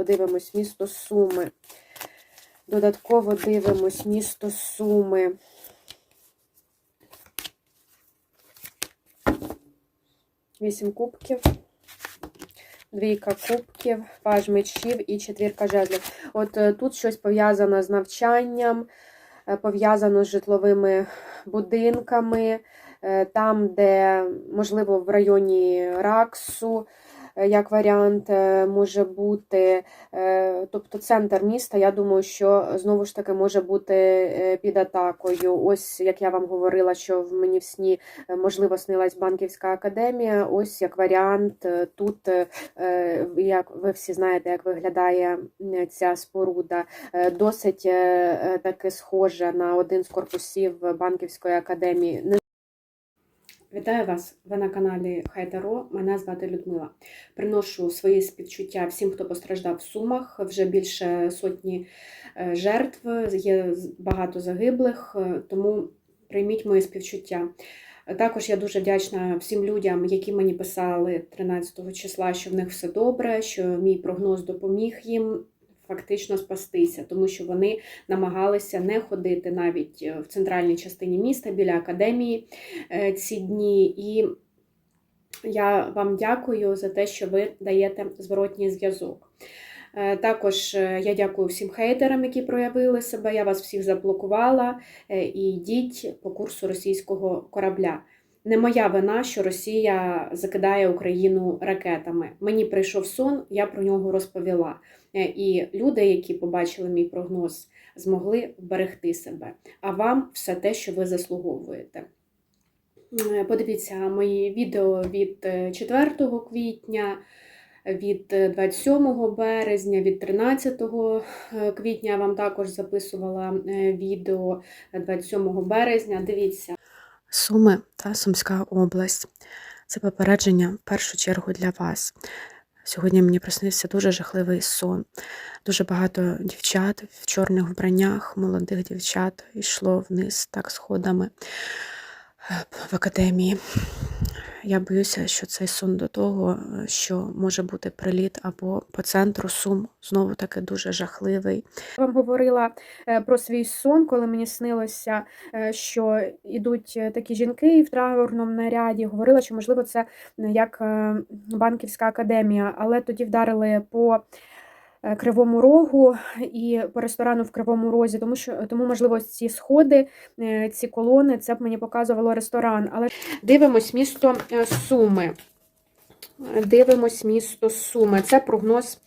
подивимось місто Суми. Додатково дивимось місто Суми. Вісім кубків. Двійка кубків, паж мечів і четвірка жезлів. От е, тут щось пов'язано з навчанням, е, пов'язано з житловими будинками, е, там, де, можливо, в районі Раксу, як варіант, е, може бути, е, тобто центр міста, я думаю, що знову ж таки може бути е, під атакою. Ось як я вам говорила, що в мені в сні е, можливо снилась банківська академія. Ось як варіант е, тут, е, е, як ви всі знаєте, як виглядає ця споруда, е, досить е, е, таки схожа на один з корпусів банківської академії. Вітаю вас! Ви на каналі Хайтаро. Мене звати Людмила. Приношу свої співчуття всім, хто постраждав в Сумах. Вже більше сотні е, жертв, є багато загиблих, е, тому прийміть мої співчуття. Також я дуже вдячна всім людям, які мені писали 13 числа, що в них все добре, що мій прогноз допоміг їм фактично спастися, тому що вони намагалися не ходити навіть е, в центральній частині міста біля академії е, ці дні. І я вам дякую за те, що ви даєте зворотній зв'язок. Е, Також я дякую всім хейтерам, які проявили себе. Я вас всіх заблокувала і йдіть по курсу російського корабля. Не моя вина, що Росія закидає Україну ракетами. Мені прийшов сон, я про нього розповіла. Е, І люди, які побачили мій прогноз, змогли вберегти себе. А вам все те, що ви заслуговуєте. Е, Подивіться мої відео від е, 4 квітня, від е, 27 березня, від 13 е, квітня я вам також записувала е, відео 27 березня. Дивіться. Суми та Сумська область. Це попередження в першу чергу для вас. Сьогодні мені приснився дуже жахливий сон. Дуже багато дівчат в чорних вбраннях, молодих дівчат, йшло вниз так сходами в академії. Я боюся, що цей сон до того, е, що може бути приліт або по центру Сум, знову таки дуже жахливий. Я вам говорила е, про свій сон, коли мені снилося, е, що йдуть такі жінки в траурному наряді. Говорила, що можливо це як банківська академія, але тоді вдарили по Кривому Рогу і по ресторану в Кривому Розі, тому що тому, можливо, ці сходи, е, ці колони, це б мені показувало ресторан. Але дивимось місто е, Суми. Дивимось місто Суми. Це прогноз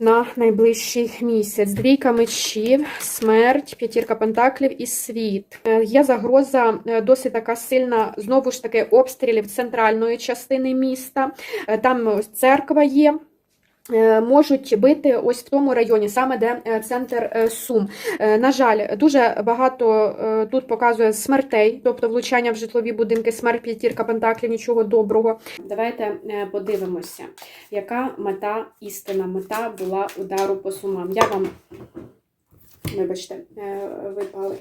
на найближчий місяць. Двійка мечів, смерть, п'ятірка пентаклів і світ. Е, Є загроза е, досить така сильна, знову ж таки, обстрілів центральної частини міста. Е, Там церква є. Е, Можуть бити ось в тому районі, саме де е, центр е, Сум. На жаль, дуже багато тут показує смертей, тобто влучання в житлові будинки, смерть п'ятірка пентаклів, нічого доброго. Давайте подивимося, яка мета істина, мета була удару по сумам. Я вам, вибачте, випали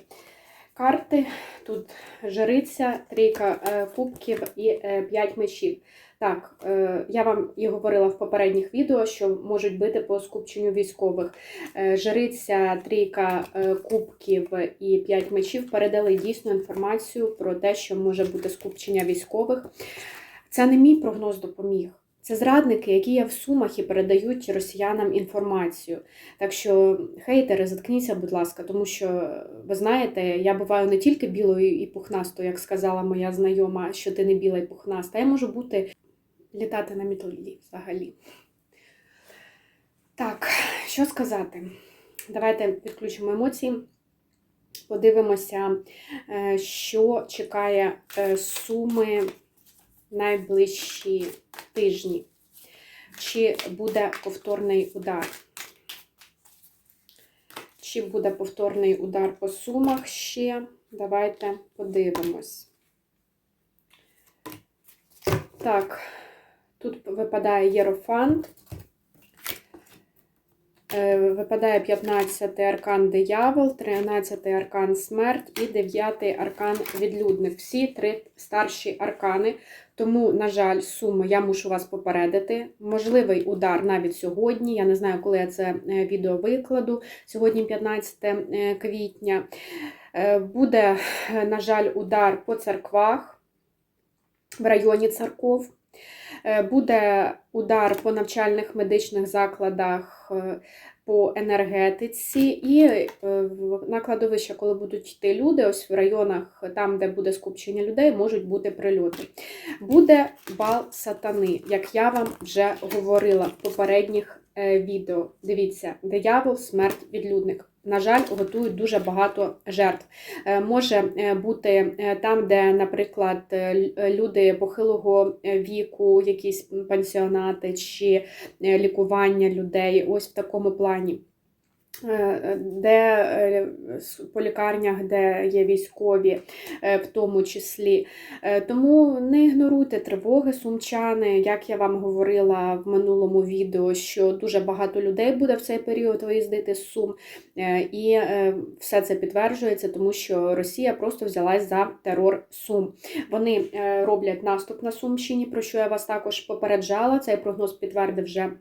карти. Тут жриця, трійка кубків і п'ять мечів. Так, е, я вам і говорила в попередніх відео, що можуть бити по скупченню військових. Е, Жриця, трійка е, кубків і п'ять мечів передали дійсну інформацію про те, що може бути скупчення військових. Це не мій прогноз допоміг. Це зрадники, які є в сумах і передають росіянам інформацію. Так що, хейтери, заткніться, будь ласка, тому що ви знаєте, я буваю не тільки білою і пухнастою, як сказала моя знайома, що ти не біла і пухнаста, я можу бути літати на мітлі взагалі. Так, що сказати? Давайте підключимо емоції. Подивимося, е, що чекає е, суми найближчі тижні. Чи буде повторний удар? Чи буде повторний удар по сумах ще? Давайте подивимось. Так, тут випадає Єрофант. Е, Випадає 15-й аркан диявол, 13-й аркан смерть і 9-й аркан відлюдник. Всі три старші аркани. Тому, на жаль, суми я мушу вас попередити. Можливий удар навіть сьогодні. Я не знаю, коли я це е, відео викладу. Сьогодні 15 е, квітня. Буде, на жаль, удар по церквах в районі церков. Е, Буде удар по навчальних медичних закладах, е, по енергетиці і е, на кладовище, коли будуть йти люди, ось в районах, там, де буде скупчення людей, можуть бути прильоти. Буде бал сатани, як я вам вже говорила в попередніх відео. Дивіться, диявол, смерть, відлюдник. На жаль, готують дуже багато жертв. Е, Може е, бути е, там, де, наприклад, люди похилого віку, якісь пансіонати чи лікування людей, ось в такому плані. Е, Де е, по лікарнях, де є військові, е, в тому числі. Е, Тому не ігноруйте тривоги, сумчани. Як я вам говорила в минулому відео, що дуже багато людей буде в цей період виїздити з Сум, Е, і е, все це підтверджується, тому що Росія просто взялась за терор Сум. Вони е, роблять наступ на Сумщині, про що я вас також попереджала. Цей прогноз підтвердив вже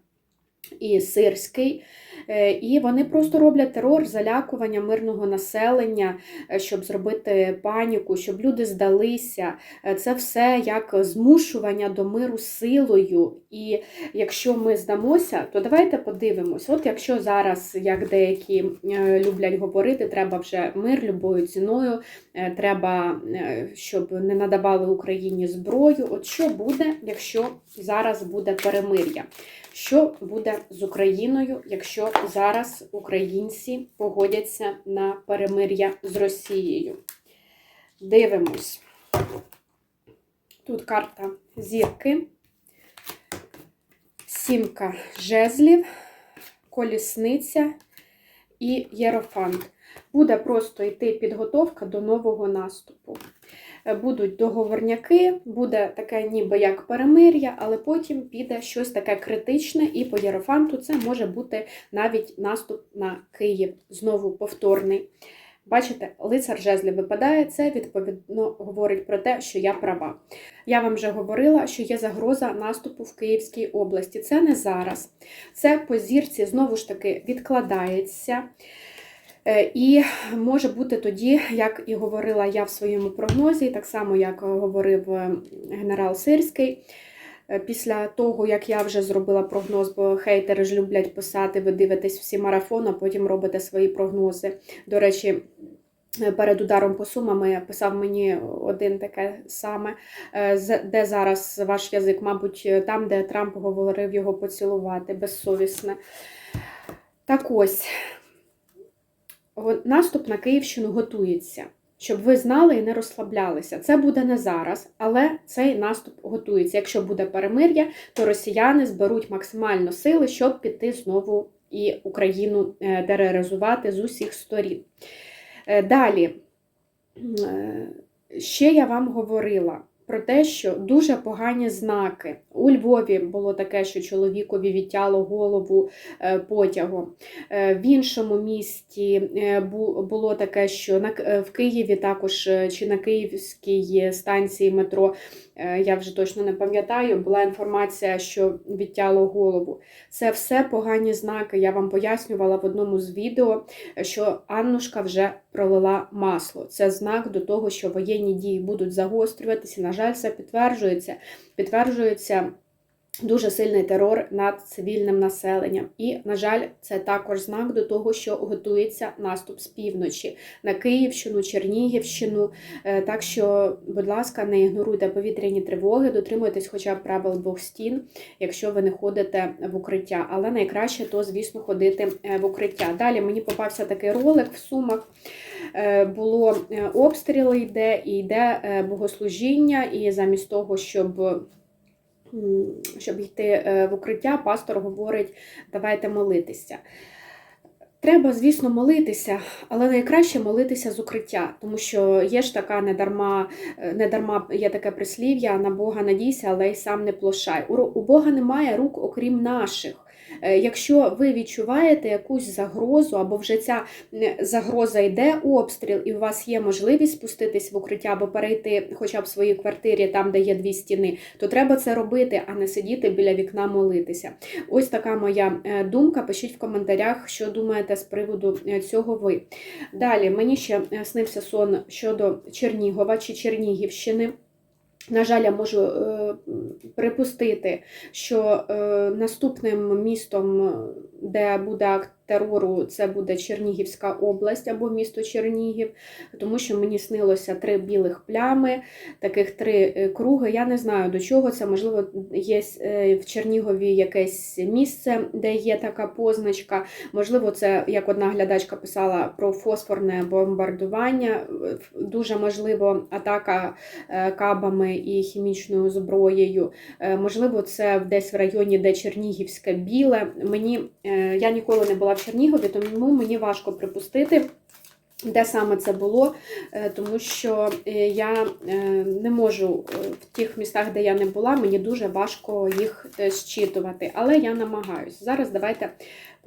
і Сирський. Е, І вони просто роблять терор, залякування мирного населення, е, щоб зробити паніку, щоб люди здалися. Е, Це все як змушування до миру силою. І якщо ми здамося, то давайте подивимось. От якщо зараз, як деякі люблять говорити, треба вже мир любою ціною, треба, щоб не надавали Україні зброю. От що буде, якщо зараз буде перемир'я? Що буде з Україною, якщо зараз українці погодяться на перемир'я з Росією? Дивимось. Тут карта зірки, сімка жезлів, колісниця і єрофант. Буде просто йти підготовка до нового наступу. Е, Будуть договорняки, буде таке ніби як перемир'я, але потім піде щось таке критичне, і по єрофанту це може бути навіть наступ на Київ, знову повторний. Бачите, лицар жезлів випадає, це відповідно говорить про те, що я права. Я вам вже говорила, що є загроза наступу в Київській області. Це не зараз. Це по зірці знову ж таки відкладається. Е, І може бути тоді, як і говорила я в своєму прогнозі, так само як говорив е, генерал Сирський. е, Після того, як я вже зробила прогноз, бо хейтери ж люблять писати, ви дивитесь всі марафони, а потім робите свої прогнози. До речі, перед ударом по сумами писав мені один таке саме, де зараз ваш язик, мабуть, там, де Трамп говорив його поцілувати, безсовісне. Так ось, наступ на Київщину готується. Щоб ви знали і не розслаблялися. Це буде не зараз, але цей наступ готується. Якщо буде перемир'я, то росіяни зберуть максимально сили, щоб піти знову і Україну е, тероризувати з усіх сторін. Е, Далі, е, ще я вам говорила про те, що дуже погані знаки. У Львові було таке, що чоловікові відтяло голову е, потягом. Е, В іншому місті е, було таке, що в Києві також чи на Київській станції метро, я вже точно не пам'ятаю, була інформація, що відтяло голову. Це все погані знаки. Я вам пояснювала в одному з відео, е, що Аннушка вже пролила масло. Це знак до того, що воєнні дії будуть загострюватися. На жаль, це підтверджується. Підтверджується дуже сильний терор над цивільним населенням. І, на жаль, це також знак до того, що готується наступ з півночі на Київщину, Чернігівщину. Е, Так що, будь ласка, не ігноруйте повітряні тривоги, дотримуйтесь хоча б правил двох стін, якщо ви не ходите в укриття. Але найкраще то, звісно, ходити е, в укриття. Далі мені попався такий ролик в сумах. Е, Було обстріли йде і йде богослужіння, і замість того, щоб щоб йти е, в укриття, пастор говорить, давайте молитися. Треба, звісно, молитися, але найкраще молитися з укриття, тому що є ж така недарма, е, недарма є таке прислів'я на Бога надійся, але й сам не плошай. У, Бога немає рук, окрім наших. Е, Якщо ви відчуваєте якусь загрозу, або вже ця загроза йде обстріл, і у вас є можливість спуститись в укриття або перейти хоча б в своїй квартирі, там, де є дві стіни, то треба це робити, а не сидіти біля вікна молитися. Ось така моя е, думка. Пишіть в коментарях, що думаєте з приводу е, цього ви. Далі мені ще снився сон щодо Чернігова чи Чернігівщини. На жаль, я можу е, припустити, що е, наступним містом, де буде акт терору, це буде Чернігівська область або місто Чернігів, тому що мені снилося три білих плями, таких три е, круги. Я не знаю до чого це. Можливо, є е, в Чернігові якесь місце, де є така позначка. Можливо, це як одна глядачка писала про фосфорне бомбардування. Дуже можливо, атака е, кабами і хімічною зброєю. Е, Можливо, це десь в районі, де Чернігівське біле. Мені е, я ніколи не була в Чернігові, тому мені важко припустити. Де саме це було, е, тому що е, я е, не можу в тих містах, де я не була, мені дуже важко їх зчитувати, але я намагаюся. Зараз давайте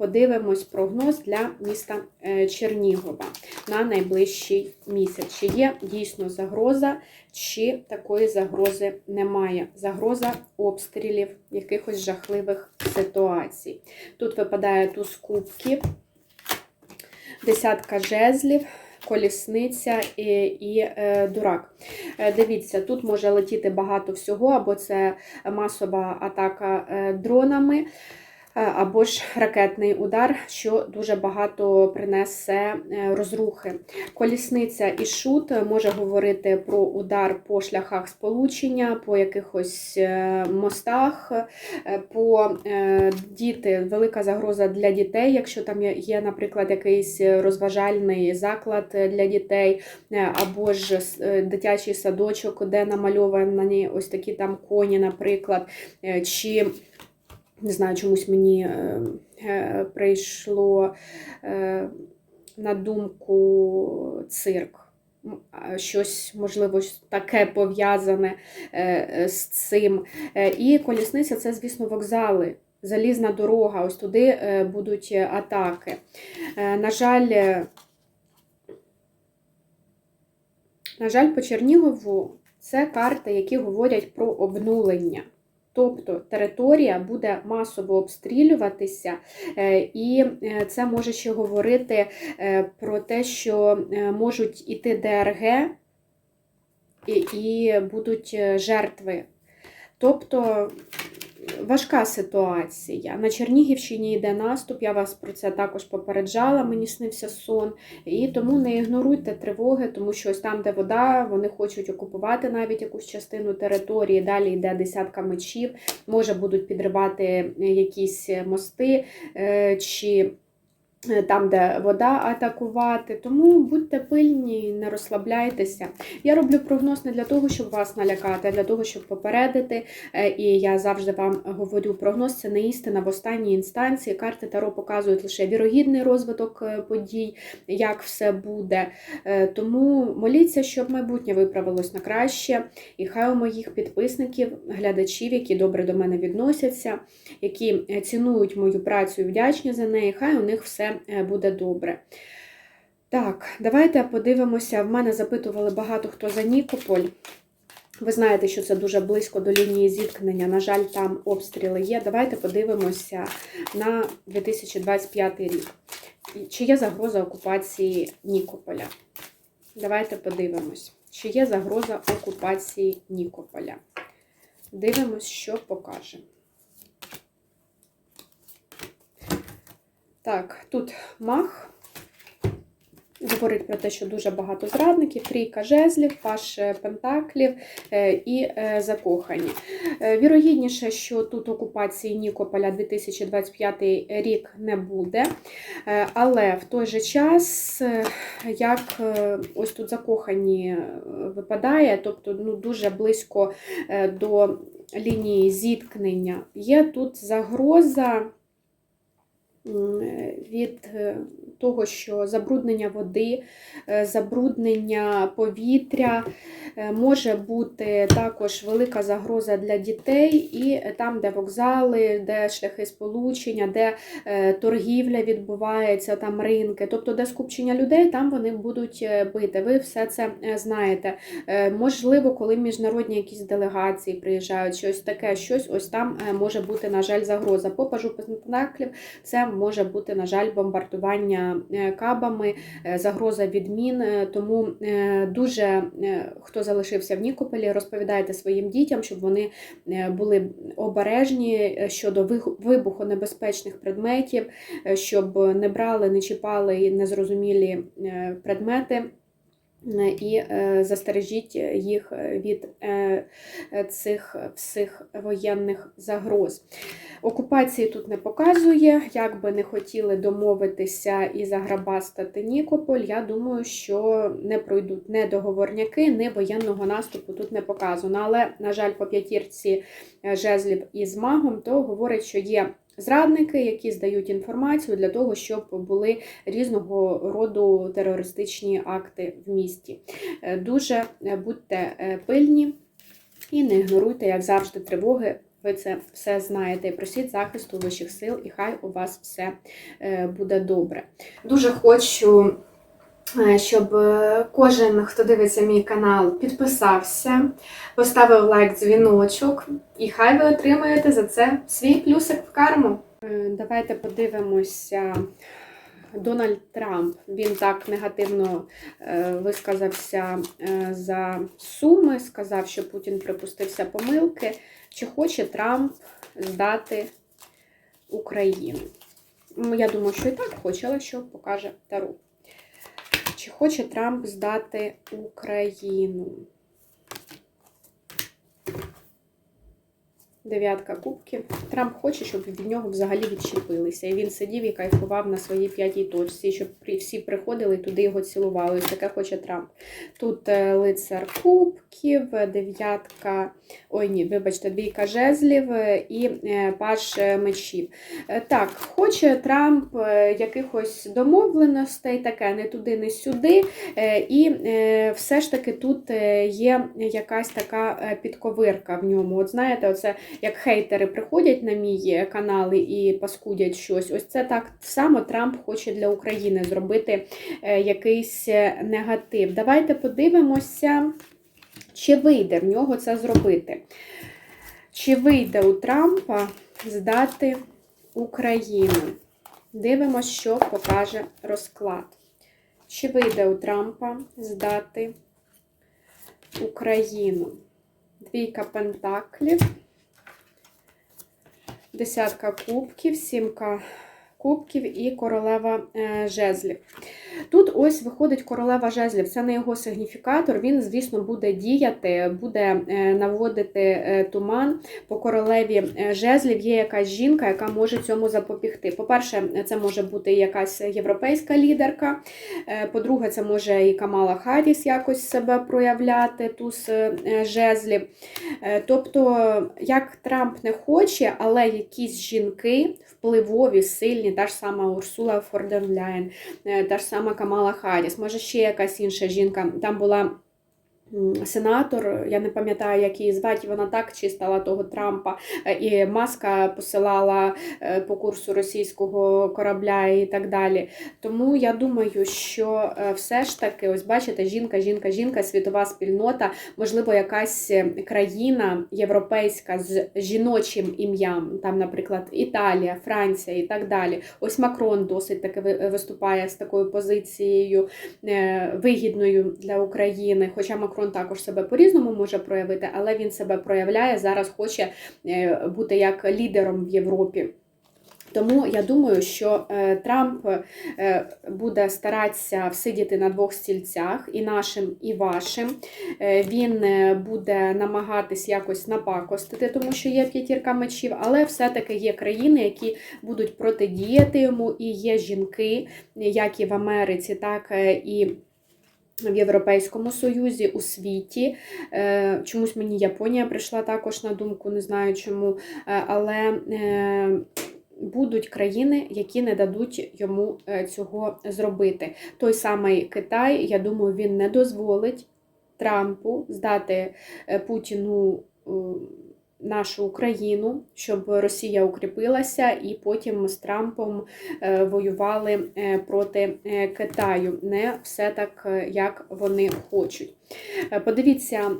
подивимось прогноз для міста е, Чернігова на найближчий місяць. Чи є дійсно загроза, чи такої загрози немає. Загроза обстрілів, якихось жахливих ситуацій. Тут випадає туз кубків, десятка жезлів. Колісниця і, і е, дурак. Е, дивіться, тут може летіти багато всього, або це масова атака е, дронами, або ж ракетний удар, що дуже багато принесе е, розрухи. Колісниця і шут може говорити про удар по шляхах сполучення, по якихось е, мостах, е, по е, діти, велика загроза для дітей, якщо там є- наприклад, якийсь розважальний заклад для дітей, е, або ж е, дитячий садочок, де намальовані ось такі там коні, наприклад, е, чи не знаю, чомусь мені е, е, прийшло е, на думку цирк. Щось, можливо, таке пов'язане з цим. І колісниця це, звісно, вокзали. Залізна дорога, ось туди будуть атаки. На жаль, на жаль, по Чернігову це карти, які говорять про обнулення. Тобто територія буде масово обстрілюватися, е, і е, це може ще говорити е, про те, що можуть іти ДРГ і, будуть жертви. Тобто важка ситуація. На Чернігівщині йде наступ, я вас про це також попереджала, мені снився сон. І тому не ігноруйте тривоги, тому що ось там, де вода, вони хочуть окупувати навіть якусь частину території. Далі йде десятка мечів, може будуть підривати якісь мости е, чи там, де вода атакувати. Тому будьте пильні, не розслабляйтеся. Я роблю прогноз не для того, щоб вас налякати, а для того, щоб попередити. Е, І я завжди вам говорю, прогноз це не істина в останній інстанції. Карти Таро показують лише вірогідний розвиток е, подій, як все буде. Е, Тому моліться, щоб майбутнє виправилось на краще. І хай у моїх підписників, глядачів, які добре до мене відносяться, які е, цінують мою працю і вдячні за неї, хай у них все е, буде добре. Так, давайте подивимося. В мене запитували багато хто за Нікополь. Ви знаєте, що це дуже близько до лінії зіткнення. На жаль, там обстріли є. Давайте подивимося на 2025 рік. Чи є загроза окупації Нікополя? Давайте подивимось, чи є загроза окупації Нікополя. Дивимось, що покаже. Так, тут мах. Говорить про те, що дуже багато зрадників, трійка жезлів, паш е, пентаклів е, і е, закохані. Вірогідніше, що тут окупації Нікополя 2025 рік не буде. Але в той же час, як ось тут закохані випадає, тобто ну, дуже близько до лінії зіткнення, є тут загроза від е, того, що забруднення води, е, забруднення повітря е, може бути також велика загроза для дітей, і там, де вокзали, де шляхи сполучення, де е, торгівля відбувається, там ринки, тобто де скупчення людей, там вони будуть бити. Ви все це знаєте. Можливо, коли міжнародні якісь делегації приїжджають, щось таке, щось ось там може бути, на жаль, загроза. По пажу це може бути, на жаль, бомбардування кабами, е, загроза відмін. Е, Тому е, дуже е, хто залишився в Нікополі, розповідайте своїм дітям, щоб вони е, були обережні е, щодо вибухонебезпечних предметів, е, щоб не брали, не чіпали незрозумілі е, предмети. Е, І е, застережіть їх від е, е, цих всіх воєнних загроз. Окупації тут не показує. Як би не хотіли домовитися і заграбастати Нікополь, я думаю, що не пройдуть не договорняки, не воєнного наступу тут не показано. Але, на жаль, по п'ятірці жезлів із магом, то говорить, що є зрадники, які здають інформацію для того, щоб були різного роду терористичні акти в місті. Е, Дуже е, будьте е, пильні і не ігноруйте, як завжди, тривоги. Ви це все знаєте просіть захисту вищих сил, і хай у вас все буде добре. Дуже хочу, щоб е, кожен, хто дивиться мій канал, підписався, поставив лайк, дзвіночок, і хай ви отримаєте за це свій плюсик в карму. Е, Давайте подивимося. Дональд Трамп він так негативно е, висказався е, за суми, сказав, що Путін припустився помилки. Чи хоче Трамп здати Україну? Ну, Я думаю, що і так хоче, але що покаже Таро. Чи хоче Трамп здати Україну? Дев'ятка кубків. Трамп хоче, щоб від нього взагалі відчепилися. І він сидів і кайфував на своїй п'ятій точці, щоб всі приходили і туди його цілували. Ось таке хоче Трамп. Тут е, лицар кубків, дев'ятка, ой ні, вибачте, двійка жезлів е, і е, паж е, мечів. Так, хоче Трамп якихось домовленостей, таке не туди, не сюди. І все ж таки тут є якась така підковирка в ньому. От знаєте, оце як хейтери приходять на мій канал і паскудять щось. Ось це так само Трамп хоче для України зробити е, якийсь е, негатив. Давайте подивимося, чи вийде в нього це зробити. Чи вийде у Трампа здати Україну? Дивимося, що покаже розклад. Чи вийде у Трампа здати Україну? Двійка пентаклів, десятка кубків, сімка кубків і королева е, жезлів. Тут ось виходить королева жезлів. Це не його сигніфікатор. Він, звісно, буде діяти, буде е, наводити е, туман. По королеві жезлів є якась жінка, яка може цьому запобігти. По-перше, це може бути якась європейська лідерка. По-друге, це може і Камала Харріс якось себе проявляти, туз жезлів. Тобто, як Трамп не хоче, але якісь жінки впливові, сильні, та ж сама Урсула Форденляєн, е, та ж сама Камала Харіс, може ще якась інша жінка. Там була сенатор, я не пам'ятаю, як її звати, вона так чистила того Трампа, е, і маска посилала е, по курсу російського корабля і так далі. Тому я думаю, що е, все ж таки, ось бачите, жінка, жінка, жінка, світова спільнота, можливо, якась країна європейська з жіночим ім'ям, там, наприклад, Італія, Франція і так далі. Ось Макрон досить таки виступає з такою позицією вигідною для України. Хоча Макрон також себе по-різному може проявити, але він себе проявляє зараз, хоче е, бути як лідером в Європі. Тому я думаю, що е, Трамп е, буде старатися всидіти на двох стільцях, і нашим, і вашим. Він буде намагатись якось напакостити, тому що є п'ятірка мечів, але все-таки є країни, які будуть протидіяти йому, і є жінки, як і в Америці, так і. В Європейському Союзі у світі. Е, Чомусь мені Японія прийшла також на думку, не знаю чому. Е, Але е, будуть країни, які не дадуть йому цього зробити. Той самий Китай, я думаю, він не дозволить Трампу здати Путіну нашу Україну, щоб Росія укріпилася, і потім з Трампом е, воювали е, проти е, Китаю. Не все так, як вони хочуть. Подивіться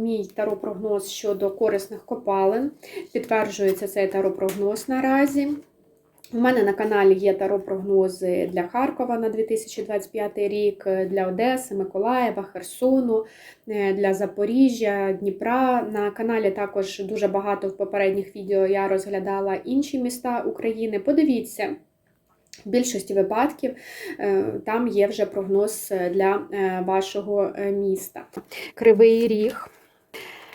мій таропрогноз щодо корисних копалин. Підтверджується цей таропрогноз наразі. У мене на каналі є таро-прогнози для Харкова на 2025 рік, для Одеси, Миколаєва, Херсону, е, для Запоріжжя, Дніпра. На каналі також дуже багато в попередніх відео я розглядала інші міста України. Подивіться. В більшості випадків е, там є вже прогноз для е, вашого міста. Кривий ріг.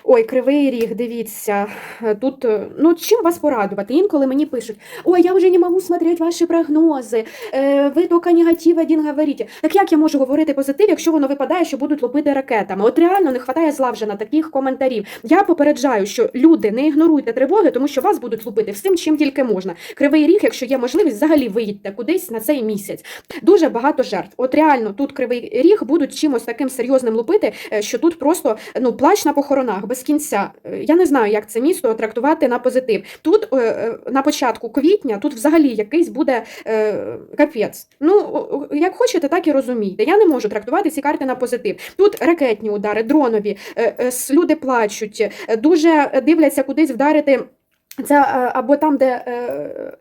Ой, кривий ріг, дивіться. е, Тут, е, ну, чим вас порадувати? Інколи мені пишуть: Ой, я вже не можу смотреть ваші прогнози, е, ви тільки негатив один говорите. Так як я можу говорити позитив, якщо воно випадає, що будуть лупити ракетами? От реально не вистачає зла вже на таких коментарів. Я попереджаю, що люди не ігноруйте тривоги, тому що вас будуть лупити всім, чим тільки можна. Кривий ріг, якщо є можливість, взагалі виїдьте кудись на цей місяць. Дуже багато жертв. От реально тут кривий ріг будуть чимось таким серйозним лупити, що тут просто ну плач на похоронах без кінця. Е, Я не знаю, як це місто трактувати на позитив. Тут е, е, на початку квітня тут взагалі якийсь буде капець. Ну як хочете, так і розумійте. Я не можу трактувати ці карти на позитив. Тут ракетні удари, дронові, люди плачуть, дуже дивляться кудись вдарити. Це е, або там, де е,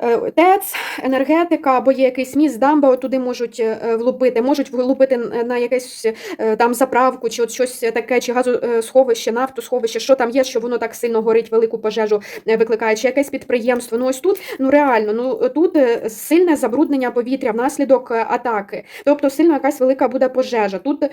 е, ТЕЦ, енергетика, або є якийсь міст, дамба, туди можуть влупити, можуть влупити на якесь там заправку, чи от щось таке, чи газосховище, нафтосховище, що там є, що воно так сильно горить, велику пожежу викликає, чи якесь підприємство. Ну ось тут, ну реально, ну тут сильне забруднення повітря внаслідок атаки. Тобто сильно якась велика буде пожежа. Тут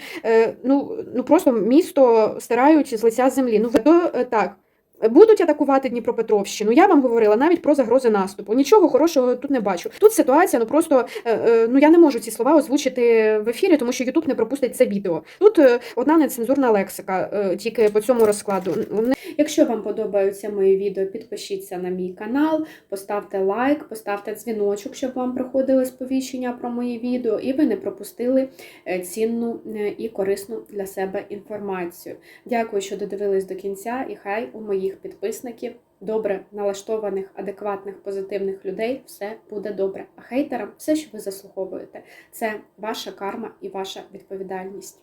ну, ну просто місто стирають з лиця землі. Ну то так. Будуть атакувати Дніпропетровщину. Я вам говорила навіть про загрози наступу. Нічого хорошого тут не бачу. Тут ситуація, ну просто е, е, ну я не можу ці слова озвучити в ефірі, тому що Ютуб не пропустить це відео. Тут е, одна нецензурна лексика, тільки по цьому розкладу. Якщо вам подобаються мої відео, підпишіться на мій канал, поставте лайк, поставте дзвіночок, щоб вам приходили сповіщення про мої відео, і ви не пропустили цінну і корисну для себе інформацію. Дякую, що додивились до кінця, і хай у моїх підписників, добре налаштованих, адекватних, позитивних людей все буде добре. А хейтерам все, що ви заслуговуєте, це ваша карма і ваша відповідальність.